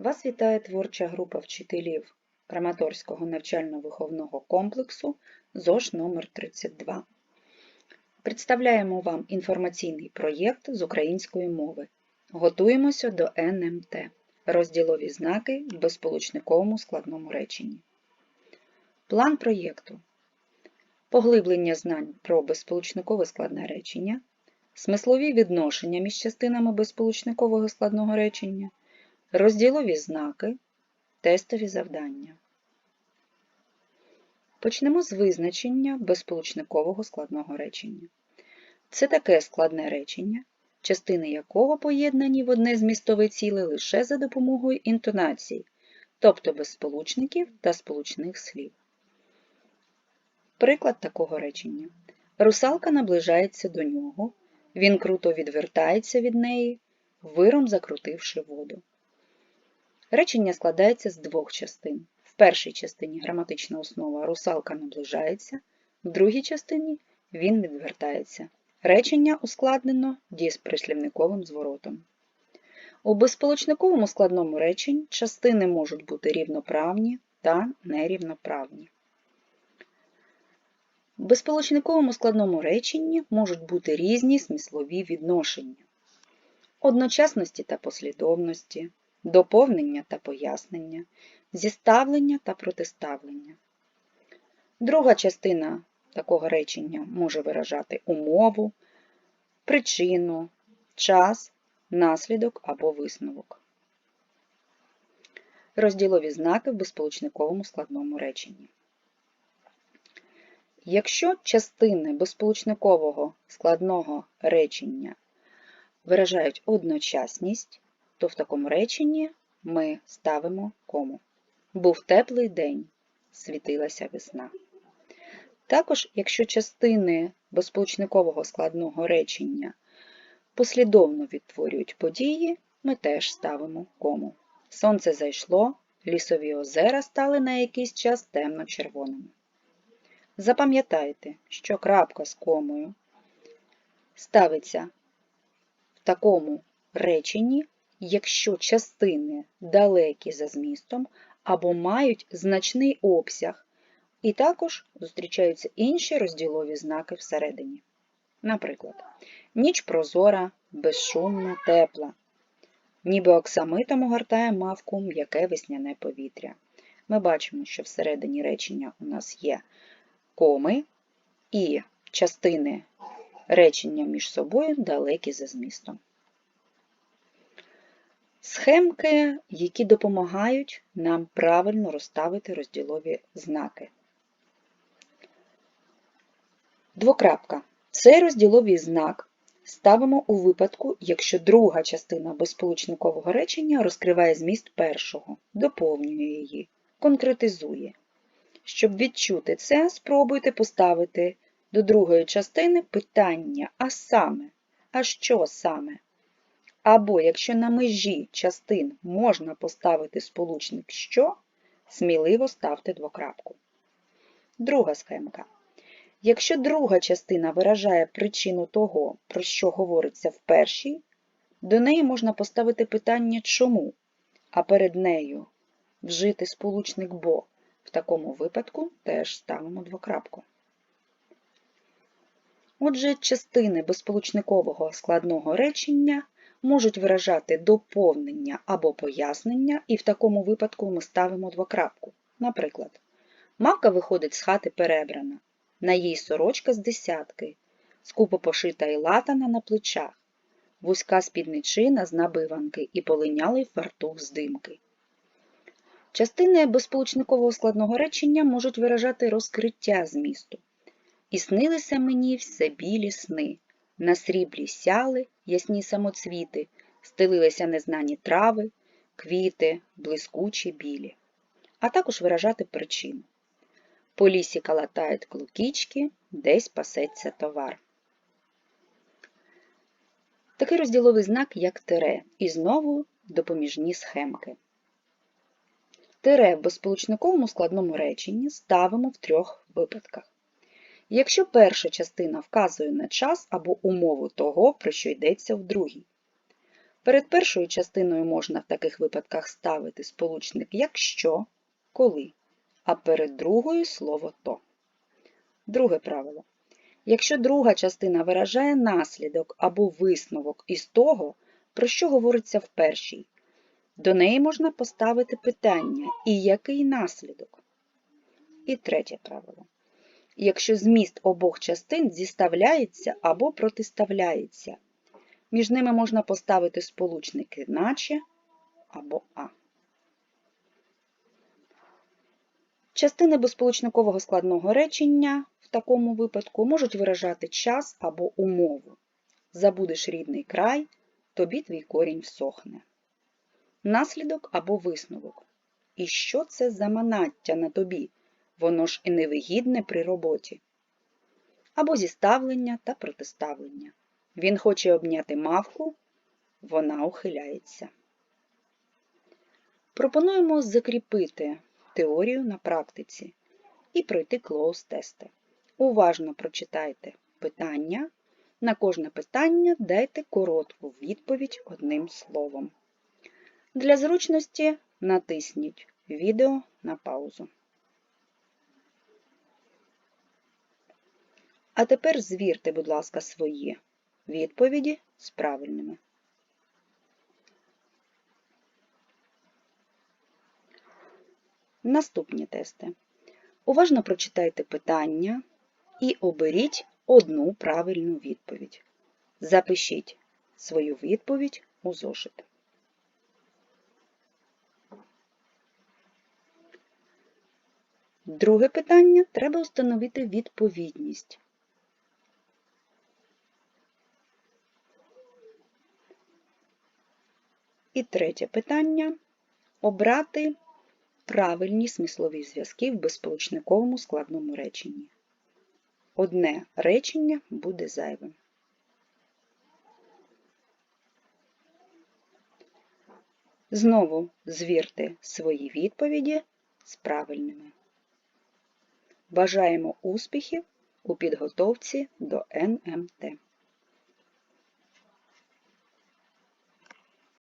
Вас вітає творча група вчителів Краматорського навчально-виховного комплексу ЗОЖ номер 32 Представляємо вам інформаційний проєкт з української мови. Готуємося до НМТ. Розділові знаки в безсполучниковому складному реченні. План проєкту. Поглиблення знань про безсполучникове складне речення, смислові відношення між частинами безсполучникового складного речення, розділові знаки, тестові завдання. Почнемо з визначення безсполучникового складного речення. Це таке складне речення, частини якого поєднані в одне змістове ціле лише за допомогою інтонації, тобто безсполучників та сполучних слів. Приклад такого речення. Русалка наближається до нього, він круто відвертається від неї, виром закрутивши воду. Речення складається з двох частин. В першій частині граматична основа русалка наближається, в другій частині він відвертається. Речення ускладнено дієсприслівниковим зворотом. У безсполучниковому складному реченні частини можуть бути рівноправні та нерівноправні. В безсполучниковому складному реченні можуть бути різні смислові відношення, одночасності та послідовності, доповнення та пояснення, зіставлення та протиставлення. Друга частина такого речення може виражати умову, причину, час, наслідок або висновок. Розділові знаки в безсполучниковому складному реченні. Якщо частини безсполучникового складного речення виражають одночасність, то в такому реченні ми ставимо кому. Був теплий день, світилася весна. Також, якщо частини безсполучникового складного речення послідовно відтворюють події, ми теж ставимо кому. Сонце зайшло, лісові озера стали на якийсь час темно-червоними. Запам'ятайте, що крапка з комою ставиться в такому реченні, якщо частини далекі за змістом або мають значний обсяг, і також зустрічаються інші розділові знаки всередині. Наприклад, ніч прозора, безшумна, тепла, ніби оксамитом огортає мавку м'яке весняне повітря. Ми бачимо, що всередині речення у нас є коми і частини речення між собою далекі за змістом. Схемки, які допомагають нам правильно розставити розділові знаки. Двокрапка. Цей розділовий знак ставимо у випадку, якщо друга частина безсполучникового речення розкриває зміст першого, доповнює її, конкретизує. Щоб відчути це, спробуйте поставити до другої частини питання, а саме, а що саме? Або якщо на межі частин можна поставити сполучник що, сміливо ставте двокрапку. Друга схемка. Якщо друга частина виражає причину того, про що говориться в першій, до неї можна поставити питання чому, а перед нею вжити сполучник бо. В такому випадку теж ставимо двокрапку. Отже, частини безсполучникового складного речення можуть виражати доповнення або пояснення, і в такому випадку ми ставимо двокрапку. Наприклад, мавка виходить з хати перебрана, на їй сорочка з десятки, скупо пошита і латана на плечах, вузька спідничина з набиванки і полинялий фартух з димки. Частини безсполучникового складного речення можуть виражати розкриття змісту. І снилися мені все білі сни, на сріблі сяли ясні самоцвіти, стелилися незнані трави, квіти, блискучі білі, а також виражати причину. По лісі калатають клукічки, десь пасеться товар. Такий розділовий знак, як тире, і знову допоміжні схемки. Тире в безсполучниковому складному реченні ставимо в трьох випадках. Якщо перша частина вказує на час або умову того, про що йдеться в другій. Перед першою частиною можна в таких випадках ставити сполучник якщо, коли, а перед другою слово то. Друге правило. Якщо друга частина виражає наслідок або висновок із того, про що говориться в першій, до неї можна поставити питання і який наслідок. І третє правило. Якщо зміст обох частин зіставляється або протиставляється, між ними можна поставити сполучники наче або а. Частини безсполучникового складного речення в такому випадку можуть виражати час або умову. Забудеш рідний край, тобі твій корінь всохне. Наслідок або висновок. І що це за манаття на тобі? Воно ж і невигідне при роботі. Або зіставлення та протиставлення. Він хоче обняти мавку, вона ухиляється. Пропонуємо закріпити теорію на практиці і пройти клоуз-тести. Уважно прочитайте питання. На кожне питання дайте коротку відповідь одним словом. Для зручності натисніть відео на паузу. А тепер звірте, будь ласка, свої відповіді з правильними. Наступні тести. Уважно прочитайте питання і оберіть одну правильну відповідь. Запишіть свою відповідь у зошит. Друге питання треба встановити відповідність. І третє питання обрати правильні смислові зв'язки в безсполучниковому складному реченні. Одне речення буде зайвим. Знову звірте свої відповіді з правильними. Бажаємо успіхів у підготовці до НМТ.